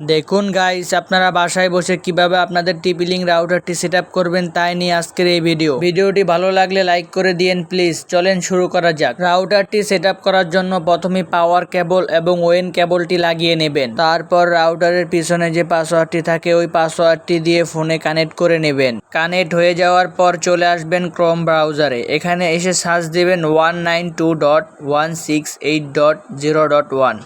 দেখুন গাইস আপনারা বাসায় বসে কীভাবে আপনাদের টিপি লিঙ্ক রাউটারটি সেট করবেন তাই নিয়ে আজকের এই ভিডিও ভিডিওটি ভালো লাগলে লাইক করে দিয়েন প্লিজ চলেন শুরু করা যাক। রাউটারটি সেট করার জন্য প্রথমে পাওয়ার কেবল এবং ওয়েন কেবলটি লাগিয়ে নেবেন। তারপর রাউটারের পিছনে যে পাসওয়ার্ডটি থাকে, ওই পাসওয়ার্ডটি দিয়ে ফোনে কানেক্ট করে নেবেন। কানেক্ট হয়ে যাওয়ার পর চলে আসবেন ক্রোম ব্রাউজারে এখানে এসে সার্চ দেবেন one nine two dot one six eight dot zero dot one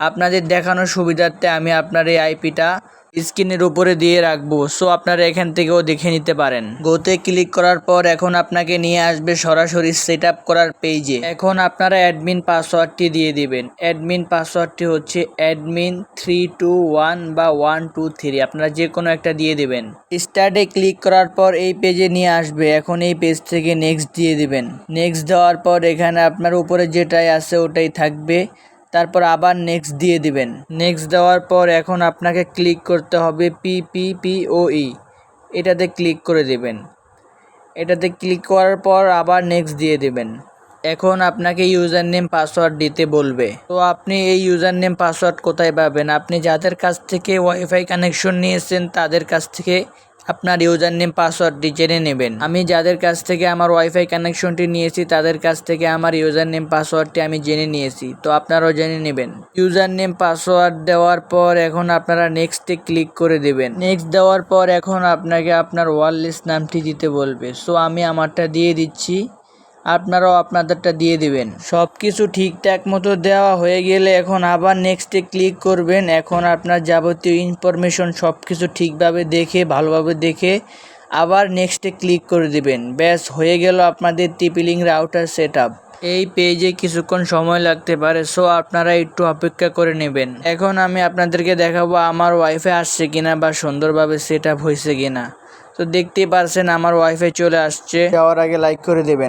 আপনাদের দেখানোর সুবিধার্থে আমি আপনার এই আইপিটা স্ক্রিনের উপরে দিয়ে রাখব। সো আপনারা এখান থেকেও দেখে নিতে পারেন। গোতে ক্লিক করার পর এখন আপনাকে নিয়ে আসবে সরাসরি সেট করার পেজে। এখন আপনারা অ্যাডমিন পাসওয়ার্ডটি দিয়ে দিবেন। অ্যাডমিন পাসওয়ার্ডটি হচ্ছে অ্যাডমিন থ্রি টু ওয়ান বা ওয়ান টু থ্রি। আপনারা যে কোনো একটা দিয়ে দিবেন। স্টার্টে ক্লিক করার পর এই পেজে নিয়ে আসবে। এখন এই পেজ থেকে নেক্সট দিয়ে দিবেন। নেক্সট দেওয়ার পর এখানে আপনার উপরে যেটাই আছে ওটাই থাকবে। তারপর আবার নেক্সট দিয়ে দিবেন। নেক্সট দেওয়ার পর এখন আপনাকে ক্লিক করতে হবে P P P O E এটাতে ক্লিক করে দেবেন। এটাতে ক্লিক করার পর আবার নেক্সট দিয়ে দেবেন। এখন আপনাকে ইউজার নেম পাসওয়ার্ড দিতে বলবে। তো আপনি এই ইউজার নেম পাসওয়ার্ড কোথায় পাবেন? আপনি যাদের কাছ থেকে ওয়াইফাই কানেকশন নিয়েছেন, তাদের কাছ থেকে আপনার ইউজার নেম পাসওয়ার্ডটি জেনে নেবেন। আমি যাদের কাছ থেকে আমার ওয়াইফাই কানেকশনটি নিয়েছি, তাদের কাছ থেকে আমার ইউজার নেম পাসওয়ার্ডটি আমি জেনে নিয়েছি। তো আপনারাও জেনে নেবেন। ইউজার নেম পাসওয়ার্ড দেওয়ার পর এখন আপনারা নেক্সটে ক্লিক করে দেবেন। নেক্সট দেওয়ার পর এখন আপনাকে আপনার ওয়ারলেস নামটি দিতে বলবে। সো আমি আমারটা দিয়ে দিচ্ছি। আপনারাও আপনাদেরটা দিয়ে দিবেন। সব কিছু ঠিকঠাক মতো দেওয়া হয়ে গেলে এখন আবার নেক্সটে ক্লিক করবেন। এখন আপনার যাবতীয় ইনফরমেশন সব কিছু ঠিকভাবে দেখে ভালোভাবে দেখে আবার নেক্সটে ক্লিক করে দিবেন। ব্যাস হয়ে গেল আপনাদের টিপিলিং রাউটার সেট এই পেজে কিছুক্ষণ সময় লাগতে পারে সো আপনারা একটু অপেক্ষা করে নেবেন। এখন আমি আপনাদেরকে দেখাবো আমার ওয়াইফাই আসছে কিনা বা সুন্দরভাবে সেট আপ হয়েছে কিনা। তো দেখতেই পারছেন আমার ওয়াইফাই চলে আসছে। যাওয়ার আগে লাইক করে দেবেন।